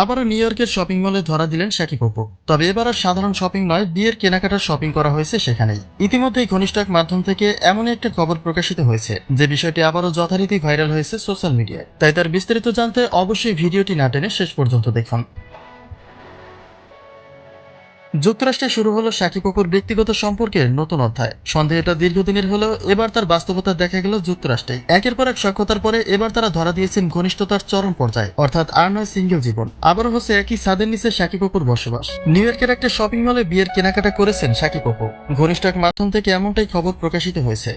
আবারও নিউ ইয়র্কের শপিং মলে ধরা দিলেন শাকিব অপু তবে এবার আর সাধারণ শপিং নয়, বিয়ের কেনাকাটার শপিং করা হয়েছে সেখানেই। ইতিমধ্যেই ঘনিষ্ঠ এক মাধ্যম থেকে এমন একটা খবর প্রকাশিত হয়েছে, যে বিষয়টি আবারও যথারীতি ভাইরাল হয়েছে সোশ্যাল মিডিয়ায়। তাই তার বিস্তারিত জানতে অবশ্যই ভিডিওটি না টেনে শেষ পর্যন্ত দেখুন। যুক্তরাষ্ট্রে শুরু হলো শাকিব অপুর ব্যক্তিগত সম্পর্কের নতুন অধ্যায়। সন্দেহটা দীর্ঘদিনের হলেও এবার তার বাস্তবতা দেখা গেল যুক্তরাষ্ট্রে। একের পর এক সক্ষতার পরে এবার তারা ধরা দিয়েছেন ঘনিষ্ঠতার চরম পর্যায়ে, অর্থাৎ আর নয় সিঙ্গেল জীবন। আবারও হচ্ছে একই ছাদের নিচে শাকিব অপুর বসবাস। নিউ ইয়র্কের একটা শপিং মলে বিয়ের কেনাকাটা করেছেন শাকিব অপু ঘনিষ্ঠ এক মাধ্যম থেকে এমনটাই খবর প্রকাশিত হয়েছে।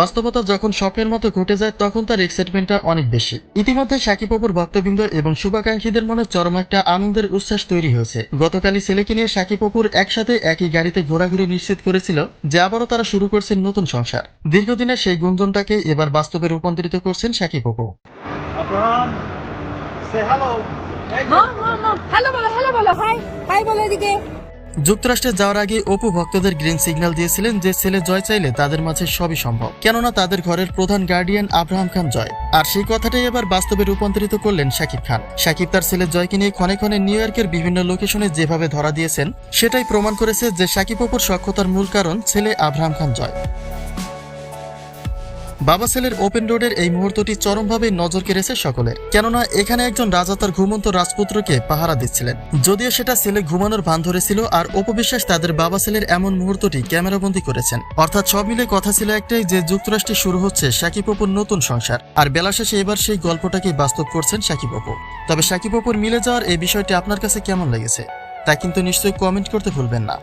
বাস্তবতা যখন স্বপ্নের মতো ঘটে যায় তখন তার এক্সাইটমেন্টটা অনেক বেশি। ইতিমধ্যে সাকিব অপুর ভক্তবৃন্দ এবং শুভাকাঙ্ক্ষীদের মনে চরম একটা আনন্দের উচ্ছ্বাস তৈরি হয়েছে। গতকালই ছেলেকে নিয়ে সাকিব অপুর একসাথে একই গাড়িতে ঘোরাঘুরি নিশ্চিত করেছিল যে আবারও তারা শুরু করছেন নতুন সংসার। দীর্ঘদিনের সেই গুঞ্জনটাকে এবার বাস্তবে রূপান্তরিত করছেন সাকিব অপু হ্যালো বলো হ্যালো বলো। হাই হাই বলো এদিকে। যুক্তরাষ্ট্রে যাওয়ার আগে অপু ভক্তদের গ্রিন সিগন্যাল দিয়েছিলেন যে ছেলে জয় চাইলে তাদের মাঝে সবই সম্ভব। কেননা তাদের ঘরের প্রধান গার্ডিয়ান আব্রাহাম খান জয়। আর সেই কথাটাই এবার বাস্তবে রূপান্তরিত করলেন শাকিব খান। শাকিব তার ছেলে জয়কে নিয়ে ক্ষণে ক্ষণে নিউ ইয়র্কের বিভিন্ন লোকেশনে যেভাবে ধরা দিয়েছেন, সেটাই প্রমাণ করেছে যে শাকিব অপুর সক্ষতার মূল কারণ ছেলে আব্রাহাম খান জয়। বাবা ছেলের ওপেন রোডের এই মুহূর্তটি চরমভাবে নজর কেড়েছে সকলের। কেননা, এখানে একজন রাজা তার ঘুমন্ত রাজপুত্রকে পাহারা দিচ্ছিলেন। যদিও সেটা ছেলে ঘুমানোর ভান ধরেছিল, আর উপবিশ্বাস তাদের বাবা ছেলের এমন মুহূর্তটি ক্যামেরাবন্দি করেছেন। অর্থাৎ সব মিলে কথা ছিল একটাই যে, যুক্তরাষ্ট্রে শুরু হচ্ছে সাকিব অপুর নতুন সংসার, আর বেলা শেষে এবার সেই গল্পটাকে বাস্তব করছেন সাকিব অপু। তবে সাকিব অপুর মিলে যাওয়ার এই বিষয়টি আপনার কাছে কেমন লেগেছে, তা কিন্তু নিশ্চয়ই কমেন্ট করতে ভুলবেন না।